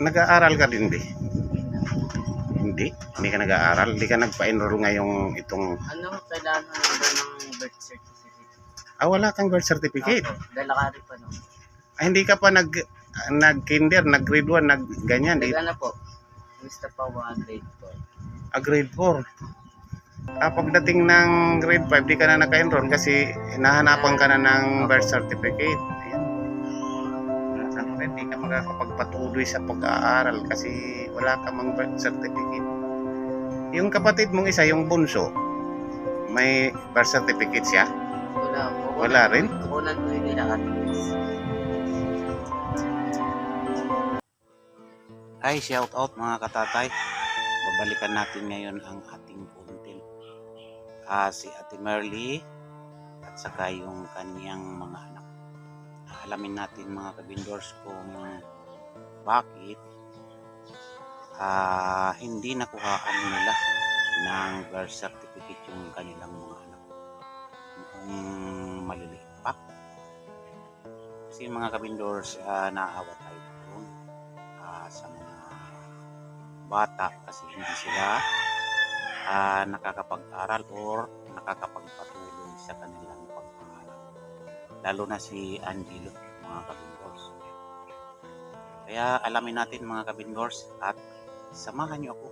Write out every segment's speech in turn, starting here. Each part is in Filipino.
nag-aaral ka din, be? Hindi. Hindi ka nag-aaral. Hindi ka nagpa-enroll ngayong itong... Ano kailangan ng birth certificate? Ah, wala kang birth certificate. Opo, Dala ka rin pa no. Ah, hindi ka pa nag... Nag-kinder, nag-grade 1, nag-ganyan. Nag ano po? Gusto pa 1 grade po. Ah, grade 4. Ah, pagdating ng grade 5, di ka na naka-enroll kasi nahanapan ka na ng birth certificate. Ayan. Ano rin, di ka makakapagpatuloy sa pag-aaral kasi wala ka mang birth certificate. Yung kapatid mong isa, yung bunso, may birth certificate siya? Wala po. Wala rin? Kukunan ko yun nila at Hi, shout out mga katatay. Babalikan natin ngayon ang ating puntil. Ah, si Ate Merly at saka yung kaniyang mga anak. Alamin natin mga kabindors kung bakit ah, hindi nakuhaan nila ng birth certificate yung kanilang mga anak. Kung maliliit pa. Kasi mga kabindors, ah, naawa tayo doon ah, sa mga bata kasi hindi sila ah, nakakapag-aral or nakakapagpatuloy sa kanilang. Lalo na si Angelo, mga kabindors. Kaya alamin natin mga kabindors at samahan niyo ako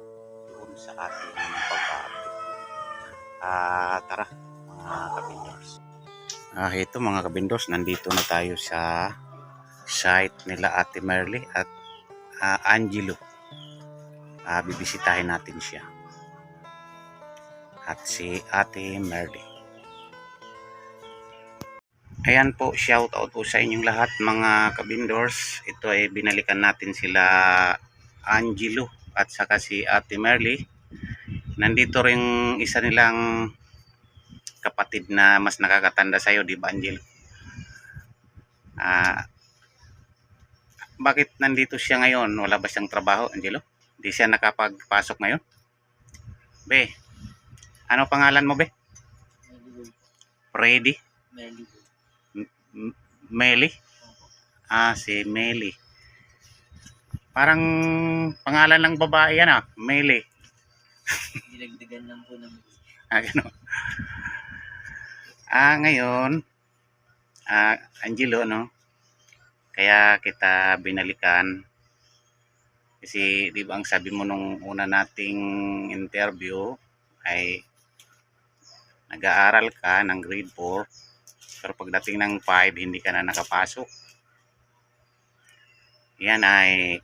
doon sa ating pag-update. Ah, tara mga kabindors. Ah, ito mga kabindors, nandito na tayo sa site nila Ate Merly at ah, Angelo. Ah, bibisitahin natin siya. At si Ate Merly. Ayan po, shout out po sa inyong lahat mga kabindors. Ito ay binalikan natin sila Angelo at saka si Ate Merly. Nandito rin isa nilang kapatid na mas nakakatanda sa'yo, di ba Angelo? Ah, bakit nandito siya ngayon? Wala ba siyang trabaho, Angelo? Hindi siya nakapagpasok ngayon? Be, ano pangalan mo, Be? Melly Freddy? M- Meli? Ah, si Meli. Parang pangalan ng babae yan ah, Meli. Dinagdagan lang po ng Ah, gano'n. Ah, ngayon, ah, Angelo, no? Kaya kita binalikan. Kasi, di ba, ang sabi mo nung una nating interview ay nag-aaral ka ng grade 4 pero pagdating ng 5 hindi ka na nakapasok. Yan ay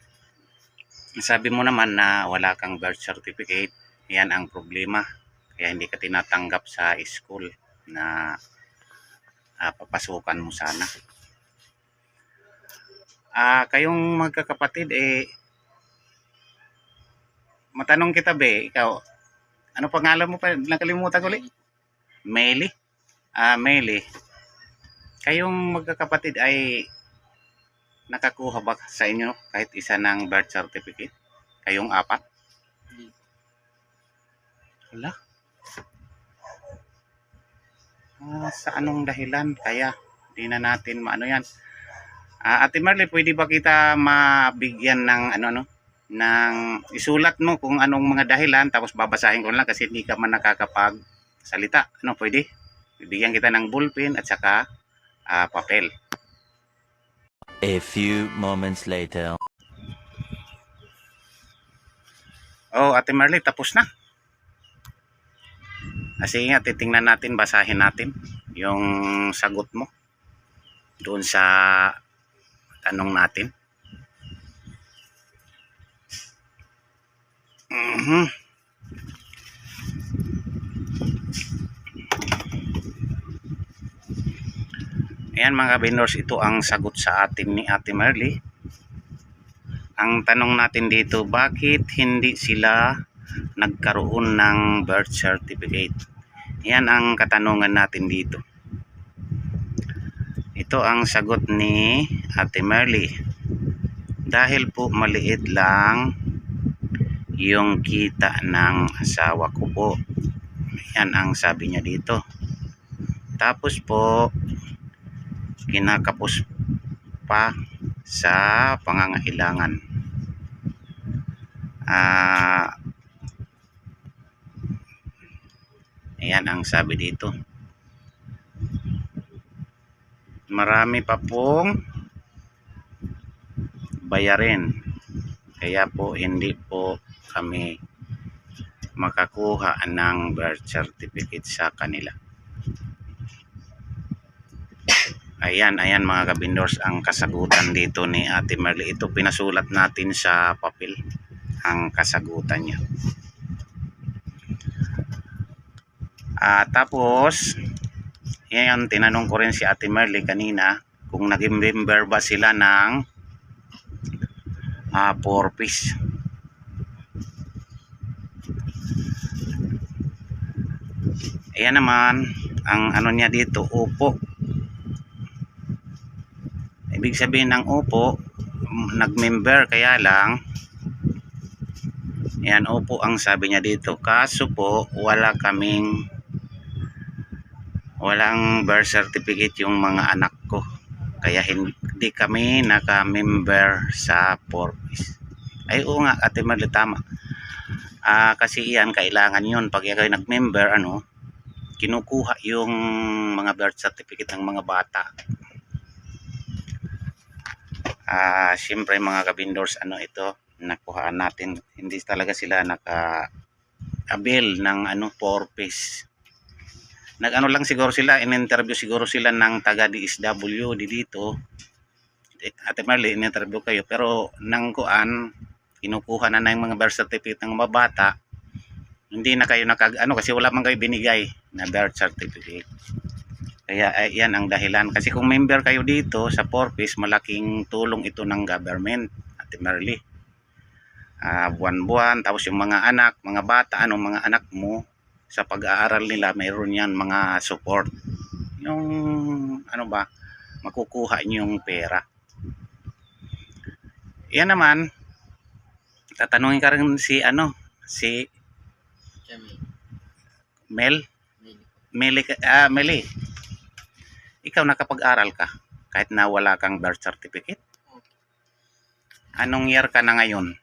sabi mo naman na wala kang birth certificate. Yan ang problema. Kaya hindi ka tinatanggap sa school na ah, papasukan mo sana. Ah, kayong magkakapatid eh matanong kita be, ikaw ano pangalan mo pa? Nakalimutan ko ulit. Meli. Ah, Meli. Kayong magkakapatid ay nakakuha ba sa inyo kahit isa ng birth certificate? Kayong apat? Wala. Ah, sa anong dahilan? Kaya, di na natin maano yan. Ah, Ate Marley, pwede ba kita mabigyan ng ano no? ng isulat mo kung anong mga dahilan tapos babasahin ko lang kasi hindi ka man nakakapag salita. Ano, pwede? Bibigyan kita ng ballpen at saka ah, papel. A few moments later. Oh, Ate Marley, tapos na. Kasi nga, titingnan natin, basahin natin yung sagot mo doon sa tanong natin. Mhm. Ayan mga vendors, ito ang sagot sa atin ni Ate Marley. Ang tanong natin dito, bakit hindi sila nagkaroon ng birth certificate? Yan ang katanungan natin dito. Ito ang sagot ni Ate Merly. Dahil po maliit lang yung kita ng asawa ko po. Yan ang sabi niya dito. Tapos po, kinakapos pa sa pangangailangan. Ah, ayan ang sabi dito. Marami pa pong bayarin. Kaya po hindi po kami makakuha ng birth certificate sa kanila. Ayan, ayan mga kabindors ang kasagutan dito ni Ate Merly. Ito pinasulat natin sa papel ang kasagutan niya. Ah, tapos, yan, tinanong ko rin si Ate Merly kanina kung naging member ba sila ng ah, four piece. Ayan naman, ang ano niya dito, upo. Ibig sabihin ng mm, nag-member kaya lang, yan, upo ang sabi niya dito. Kaso po, wala kaming, walang birth certificate yung mga anak ko. Kaya hindi kami naka-member sa Porpis. Ay, oo nga, Ate Marli, tama. Ah, kasi yan, kailangan yun. Pag kayo nag-member, ano, kinukuha yung mga birth certificate ng mga bata. Ah, siyempre mga kabindors, ano ito, nakuhaan natin. Hindi talaga sila naka avail ng ano Porpis. Nag-ano lang siguro sila, in-interview siguro sila ng taga DSW di dito. Ate Marley, in-interview kayo. Pero nang kuan, kinukuha na na yung mga birth certificate ng mga. Hindi na kayo nakag, ano, kasi wala man kayo binigay na birth certificate. Kaya ay, yan ang dahilan. Kasi kung member kayo dito sa Porpis, malaking tulong ito ng government, Ate Marley. Ah, buwan-buwan, tapos yung mga anak, mga bata, ano, mga anak mo, sa pag-aaral nila, mayroon yan mga support. Yung, ano ba, makukuha yung pera. Yan naman, tatanungin ka rin si, ano, si. Mel. Meli, ah, Meli, ikaw nakapag-aral ka kahit na wala kang birth certificate? Anong year ka na ngayon?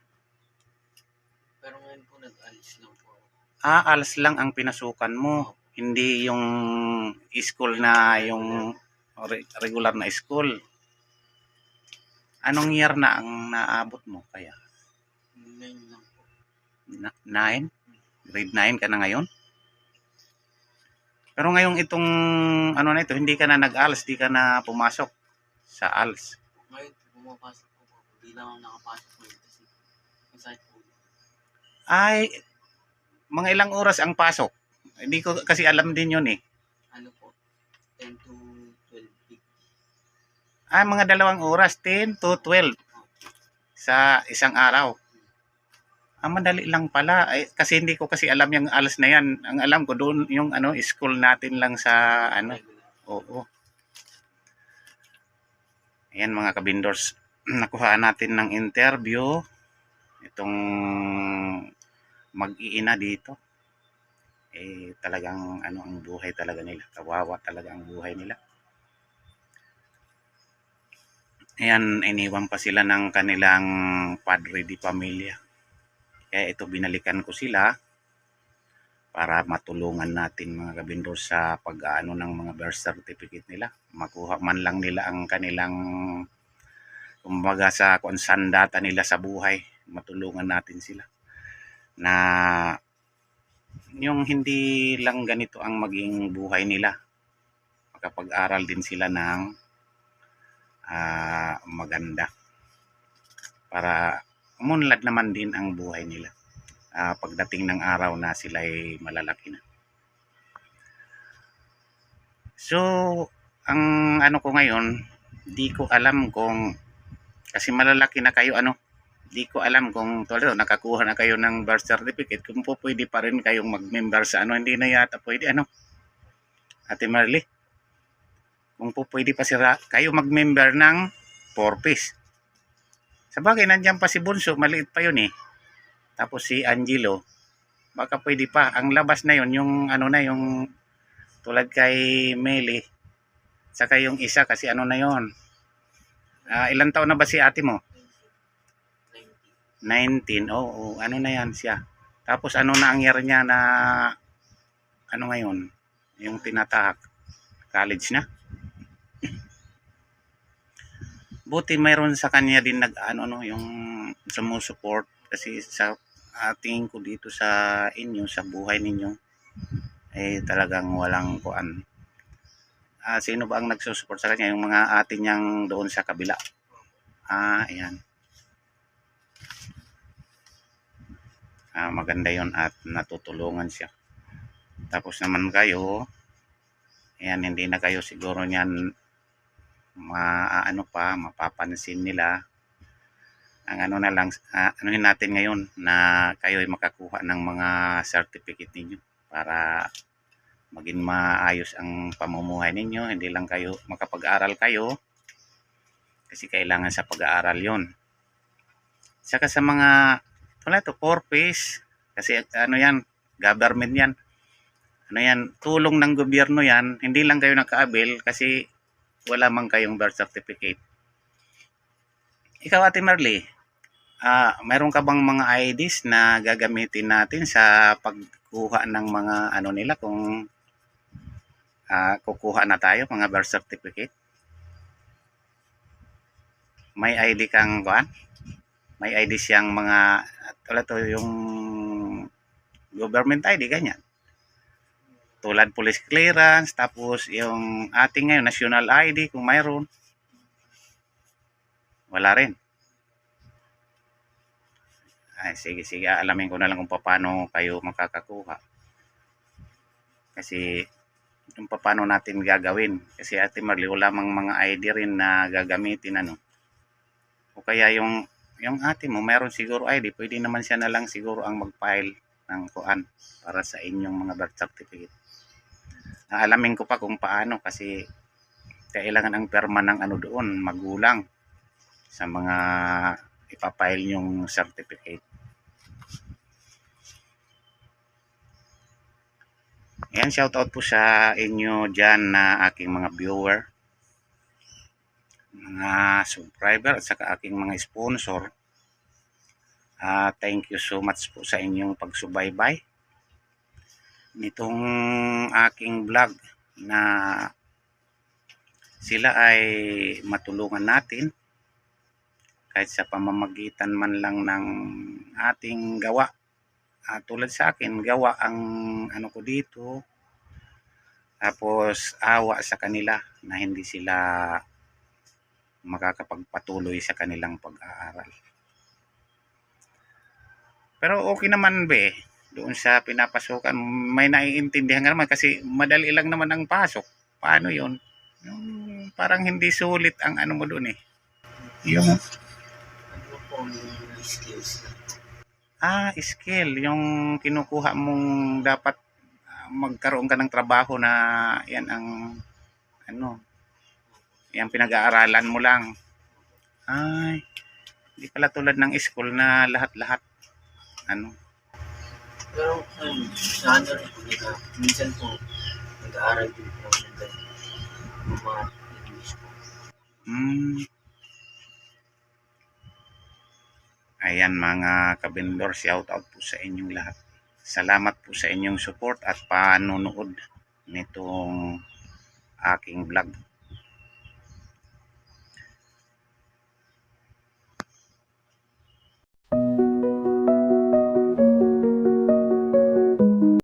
Pero ngayon po nag-alis lang po. Ah, alas lang ang pinasukan mo. Hindi yung school na yung re- regular na school. Anong year na ang naabot mo kaya? Ngayon lang po. Na- nine? Grade 9 ka na ngayon? Pero ngayong itong ano na ito, hindi ka na nag-ALS, di ka na pumasok sa ALS. Ngayon po pumapasok po ako. Hindi lang ako nakapasok ngayon kasi masakit po. Ay, mga ilang oras ang pasok. Hindi ko kasi alam din yun eh. Ano po? 10 to 12 week. Ah, mga dalawang oras, 10 to 12 sa isang araw. Ah, madali lang pala. Ay, kasi hindi ko kasi alam yung alas na yan. Ang alam ko doon yung ano, school natin lang sa ano. Oo. Ayan mga kabindors. Nakuha natin ng interview. Itong mag-iina dito. Eh talagang ano ang buhay talaga nila. Kawawa talaga ang buhay nila. Ayan, iniwan pa sila ng kanilang padre di pamilya. Kaya ito binalikan ko sila para matulungan natin mga kabindor sa pag-ano ng mga birth certificate nila. Makuha man lang nila ang kanilang kumbaga sa kung saan data nila sa buhay. Matulungan natin sila. Na yung hindi lang ganito ang maging buhay nila. Makapag-aral din sila ng ah, maganda. Para umunlad naman din ang buhay nila ah, pagdating ng araw na sila ay malalaki na. So, ang ano ko ngayon, di ko alam kung kasi malalaki na kayo ano, di ko alam kung tulad nakakuha na kayo ng birth certificate kung po pwede pa rin kayong mag-member sa ano, hindi na yata pwede ano. Ate Marley, kung po pwede pa sila kayo mag-member ng Porpis. Sa bagay, nandiyan pa si Bunso, maliit pa yun eh. Tapos si Angelo, baka pwede pa. Ang labas na yon yung ano na, yung tulad kay Meli. Saka yung isa kasi ano na yon. Ah, ilang taon na ba si ate mo? 90. 19, oo, ano na yan siya. Tapos ano na ang year niya na, ano ngayon, yung tinatahak, college na. Buti mayroon sa kanya din nag, ano, no, yung sumusuport kasi sa ah, tingin ko dito sa inyo, sa buhay ninyo, eh talagang walang kuan. Ah, sino ba ang nagsusupport sa kanya? Yung mga ate niyang doon sa kabila. Ah, ayan. Ah, maganda yon at natutulungan siya. Tapos naman kayo, ayan, hindi na kayo siguro niyan maano pa, mapapansin nila. Ang ano na lang, ah, anuhin natin ngayon na kayo ay makakuha ng mga certificate ninyo para maging maayos ang pamumuhay ninyo. Hindi lang kayo makapag-aral kayo kasi kailangan sa pag-aaral yon. Saka sa mga wala to purpose kasi ano yan government yan ano yan tulong ng gobyerno yan hindi lang kayo nakaabil kasi wala man kayong birth certificate. Ikaw ate Marley ah mayroon ka bang mga IDs na gagamitin natin sa pagkuha ng mga ano nila kung ah, kukuha na tayo mga birth certificate? May ID kang kuan may ID siyang mga tulad to yung government ID ganyan tulad police clearance tapos yung ating ngayon national ID kung mayroon wala rin. Ay sige sige. Alamin ko na lang kung paano kayo makakakuha. Kasi kung paano natin gagawin. Kasi ate Marley wala mang mga ID rin na gagamitin ano. O kaya yung yung ate mo, meron siguro ID, pwede naman siya na lang siguro ang mag-file ng kuan para sa inyong mga birth certificate. Aalamin ko pa kung paano kasi kailangan ang perma ng ano doon, magulang sa mga ipapile yung certificate. Yan, shoutout po sa inyo dyan na aking mga viewer mga subscriber at saka aking mga sponsor. Ah, thank you so much po sa inyong pagsubaybay nitong aking vlog na sila ay matulungan natin kahit sa pamamagitan man lang ng ating gawa. Ah, tulad sa akin, gawa ang ano ko dito tapos awa sa kanila na hindi sila makakapagpatuloy sa kanilang pag-aaral. Pero okay naman be, doon sa pinapasukan, may naiintindihan ka naman kasi madali lang naman ang pasok. Paano yon? Yung parang hindi sulit ang ano mo doon eh. Yung, ah, skill, yung kinukuha mong dapat ah, magkaroon ka ng trabaho na yan ang ano, yan pinag-aaralan mo lang. Ay, hindi pala tulad ng school na lahat-lahat ano, Pero ayun, sa ano rin po, nag- minsan po, nag-aaral din po ng. Yung mga English po. Mm. Ayan mga kabindor, shout out po sa inyong lahat. Salamat po sa inyong support at panonood nitong aking vlog.